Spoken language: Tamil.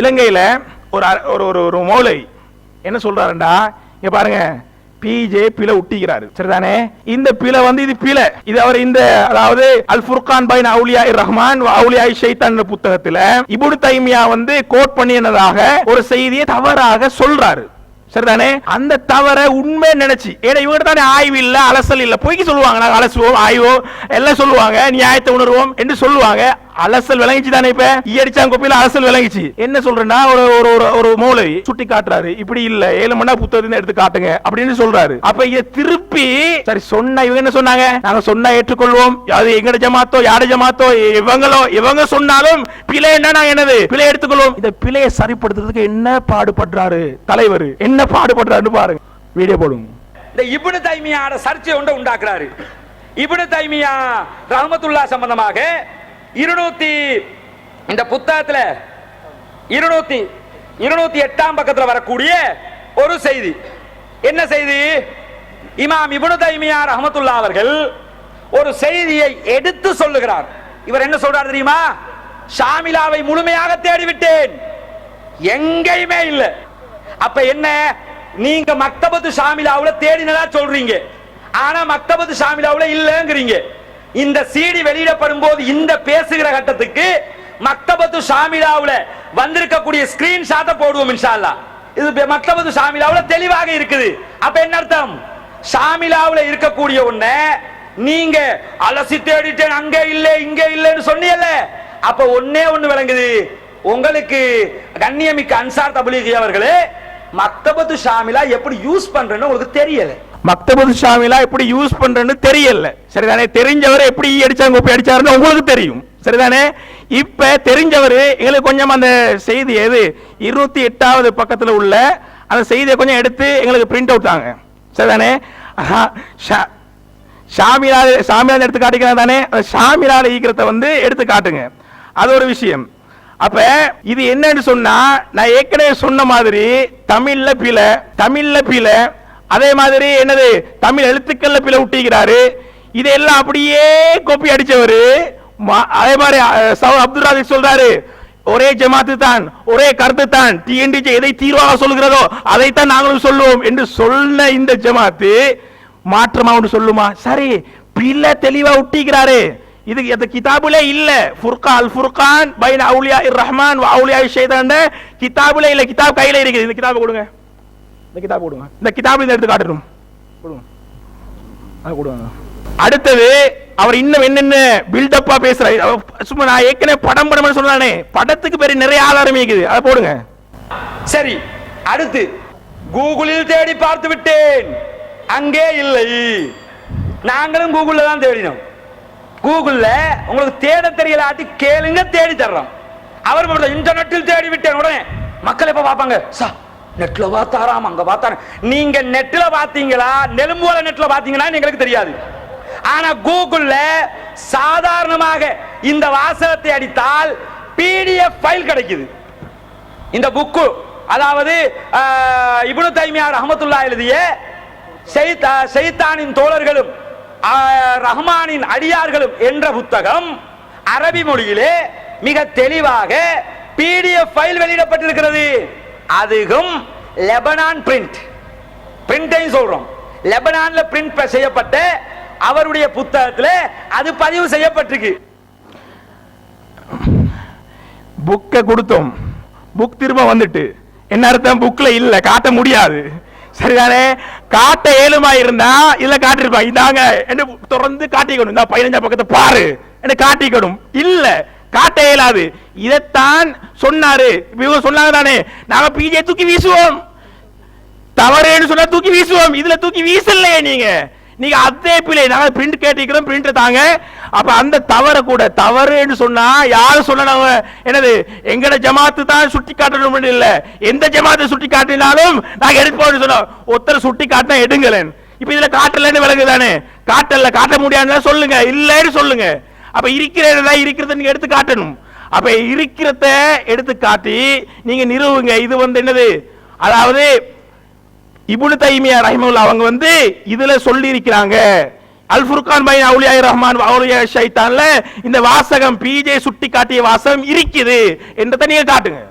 இலங்கையில ஒரு ஒரு ஒரு ஒரு மௌலை என்ன சொல்கிறாருண்டா இங்கே பாருங்க. பிஜே பிழை ஒட்டிக்கிறாரு சரிதானே? இந்த பிழை வந்து இது பிழை. இது அவர் இந்த அதாவது அல் ஃபுர்கான் பைன் அவுலியா ரஹ்மான் அவுலியா ஷைத்தான் புத்தகத்துல இபுடு தைமியா வந்து கோட் பண்ணினதாக ஒரு செய்தியை தவறாக சொல்றாரு. சரிதானே? அந்த தவற உண்மை நினைச்சு. ஏன்னா இவங்க தானே ஆய்வு இல்ல அலசல் இல்ல. பொய்க்கு சொல்லுவாங்க. நாங்கள் அலசுவோம் ஆய்வோ எல்லாம் சொல்லுவாங்க. நியாயத்தை உணர்வோம் என்று சொல்லுவாங்க. அலசல் விளங்கிச்சு தானே இப்ப? ஈயடிச்சாங்க கோப்பையில அலசல் விளங்கிச்சு. என்ன சொல்றேன்னா ஒரு ஒரு ஒரு ஒரு மௌலவி சுட்டி காட்டுறாரு. இப்படி இல்ல ஏழு மணி புத்தகத்தை எடுத்து காட்டுங்க அப்படின்னு சொல்றாரு. அப்ப இத திருப்பி சரி சொன்ன இவங்க என்ன சொன்னாங்க? நாங்க சொன்னா ஏற்றுக்கொள்வோம். அது எங்கட ஜமாத்தோ யார ஜமாத்தோ இவங்களோ இவங்க சொன்னாலும் பிழை என்ன என்னது? பிழை எடுத்துக்கொள்வோம். இந்த பிழையை சரிப்படுத்துறதுக்கு என்ன பாடுபடுறாரு? தலைவர் என்ன பாடுபடுறாருன்னு பாருங்க. வீடியோ போடுங்க. இந்த இபுனு தைமியாட சர்ச்சை ஒன்றை உண்டாக்குறாரு. இபுனு தைமியா ரஹமத்துல்லா சம்பந்தமாக இருநூத்தி இந்த புத்தகத்துல இருநூத்தி இருநூத்தி எட்டாம் பக்கத்துல வரக்கூடிய ஒரு செய்தி. என்ன செய்தி? இமாம் இபுனு தைமியார் ரஹமத்துல்லா அவர்கள் ஒரு செய்தியை எடுத்து சொல்லுகிறார். இவர் என்ன சொல்றார் தெரியுமா? ஷாமிலாவை முழுமையாக தேடிவிட்டேன். எங்கேயுமே இல்ல. அப்ப என்ன? நீங்க மக்தபத்து ஷாமிலாவுல தேடினதா சொல்றீங்க. ஆனா மக்தபத்து ஷாமிலாவுல இல்லங்கிறீங்க. இந்த சீடி வெளியிடப்படும் போது இந்த பேசுகிற கட்டத்துக்கு மக்தபத்து ஷாமிலாவுல வந்திருக்கக்கூடிய ஸ்கிரீன்ஷாட்டை போடுவோம் இன்ஷால்லா இது மக்தபத்து ஷாமிலாவுல தெளிவாக இருக்குது. அப்ப என்ன அர்த்தம்? ஷாமிலாவுல இருக்கக்கூடிய ஒண்ண நீங்க அலசி தேடிட்டேன் அங்க இல்ல இங்க இல்லன்னு சொன்னீங்கல்ல. அப்ப ஒன்னே ஒண்ணு விளங்குது. உங்களுக்கு கண்ணியமிக்க அன்சார் தபுலிகி அவர்களே மக்தபத்து ஷாமிலா எப்படி யூஸ் பண்றேன்னு உங்களுக்கு தெரியலை. மக்தபுது சாமிலாம் எப்படி யூஸ் பண்றேன்னு தெரியல. சரிதானே? தெரிஞ்சவர் எப்படி ஈ அடிச்சாங்க கோப்பை அடிச்சாருன்னு உங்களுக்கு தெரியும். சரிதானே? இப்ப தெரிஞ்சவர் எங்களுக்கு கொஞ்சம் அந்த செய்தி எது? இருபத்தி எட்டாவது பக்கத்துல உள்ள அந்த செய்தியை கொஞ்சம் எடுத்து எங்களுக்கு பிரிண்ட் அவுட் தாங்க. சரிதானே? ஆஹா, ஷா- எடுத்து காட்டிக்கிறா தானே? அந்த ஈக்கிறத வந்து எடுத்து காட்டுங்க. அது ஒரு விஷயம். அப்ப இது என்னன்னு சொன்னா நான் ஏற்கனவே சொன்ன மாதிரி தமிழ்ல பில தமிழ்ல பில அதே மாதிரி என்னது? தமிழ் எழுத்துக்கள்ல பிழை விட்டிக்கிறாரு இதெல்லாம் அப்படியே கோப்பி அடிச்சவர். மா- அதே மாதிரி அப்துல் ராஜிக் சொல்றாரு. ஒரே ஜமாத்து தான் ஒரே கருத்து தான் டிஎன்டிஜே எதை தீர்வாக சொல்கிறதோ அதைத்தான் நாங்களும் சொல்லுவோம் என்று சொன்ன இந்த ஜமாத்து மாற்றமா ஒன்று சொல்லுமா? சரி பிள்ளை தெளிவா ஒட்டிக்கிறாரு இது அந்த கிதாபுலே இல்ல. ஃபுர்கா அல் ஃபுர்கான் பைன் அவுலியா இர் ரஹ்மான் அவுலியா ஷைதான் கிதாபுலே இல்ல. கிதாப் கையில இருக்குது. இந்த கிதாபை கொடுங்க. இந்த கிதாப் கொடுங்க இந்த கிதாப் இந்த எடுத்து காட்டணும் கொடுங்க அதை கொடுங்க அடுத்தது அவர் இன்னும் என்னென்ன பில்டப்பா பேசுறாரு. சும்மா நான் ஏற்கனவே படம் படம் சொன்னானே. படத்துக்கு பெரிய நிறைய ஆதாரம் இருக்குது. அதை போடுங்க. சரி அடுத்து. கூகுளில் தேடி பார்த்து விட்டேன். அங்கே இல்லை. நாங்களும் கூகுளில் தான் தேடினோம். கூகுளில் உங்களுக்கு தேட தெரியலாட்டி கேளுங்க தேடி தர்றோம். அவர் மட்டும் இன்டர்நெட்டில் தேடி விட்டேன். உடனே மக்கள் எப்போ பார்ப்பாங்க? சார் நெட்ல பார்த்தாராம் அங்க பார்த்தாரு நீங்க நெட்ல பாத்தீங்களா நெலும்போல நெட்ல பாத்தீங்கன்னா எங்களுக்கு தெரியாது. ஆனா கூகுள்ல சாதாரணமாக இந்த வாசகத்தை அடித்தால் பிடிஎஃப் ஃபைல் கிடைக்குது. இந்த புக்கு அதாவது இபுனு தைமியார் தைமியா ரஹமத்துல்லா எழுதிய செய்தானின் தோழர்களும் ரஹ்மானின் அடியார்களும் என்ற புத்தகம் அரபி மொழியிலே மிக தெளிவாக பிடிஎஃப் ஃபைல் வெளியிடப்பட்டிருக்கிறது. அதுவும் லெபனான் பிரிண்ட். பிரிண்டையும் சொல்றோம். லெபனான்ல பிரிண்ட் செய்யப்பட்ட அவருடைய புத்தகத்தில் அது பதிவு செய்யப்பட்டிருக்கு. புக்கை கொடுத்தோம். புக் திரும்ப வந்துட்டு. என்ன அர்த்தம்? புக்கில் இல்லை காட்ட முடியாது. சரிதானே? காட்ட ஏழுமா இருந்தா இல்ல காட்டிருப்பாங்க இதாங்க என்ன தொடர்ந்து காட்டிக்கணும். இந்த பதினஞ்சாம் பக்கத்தை பாரு. என்ன காட்டிக்கணும்? இல்லை. காட்ட இயலாது. இதைத்தான் சொன்னாரு. இவங்க சொன்னாங்க தானே? நாங்க பிஜே தூக்கி வீசுவோம். தவறுன்னு சொன்னா தூக்கி வீசுவோம். இதுல தூக்கி வீசலையே நீங்க. நீங்க அதே பிள்ளை நாங்க பிரிண்ட் கேட்டிருக்கிறோம் பிரிண்ட் தாங்க. அப்ப அந்த தவற கூட தவறுன்னு சொன்னா யாரும் சொல்லணும் என்னது? எங்கட ஜமாத்து தான் சுட்டி காட்டணும் இல்ல. எந்த ஜமாத்தை சுட்டி காட்டினாலும் நாங்க எடுப்போம்னு சொன்னோம். ஒருத்தர் சுட்டி காட்டினா எடுங்களேன். இப்ப இதுல காட்டலன்னு விளக்கு தானே? காட்டல காட்ட முடியாதுன்னா சொல்லுங்க. இல்லைன்னு சொல்லுங்க. அப்ப இருக்கிறதா இருக்கிறத நீங்க எடுத்து காட்டணும். அப்ப இருக்கிறத எடுத்து காட்டி நீங்க நிறுவுங்க. இது வந்து என்னது? அதாவது இப்னு தைமியா ரஹிமவுல்லா அவங்க வந்து இதுல சொல்லி இருக்கிறாங்க அல் ஃபுர்கான் பைன் அவுலியா ரஹ்மான் அவுலியா ஷைத்தான்ல இந்த வாசகம் பிஜே சுட்டி காட்டிய வாசகம் இருக்குது. என்றதை நீங்க காட்டுங்க.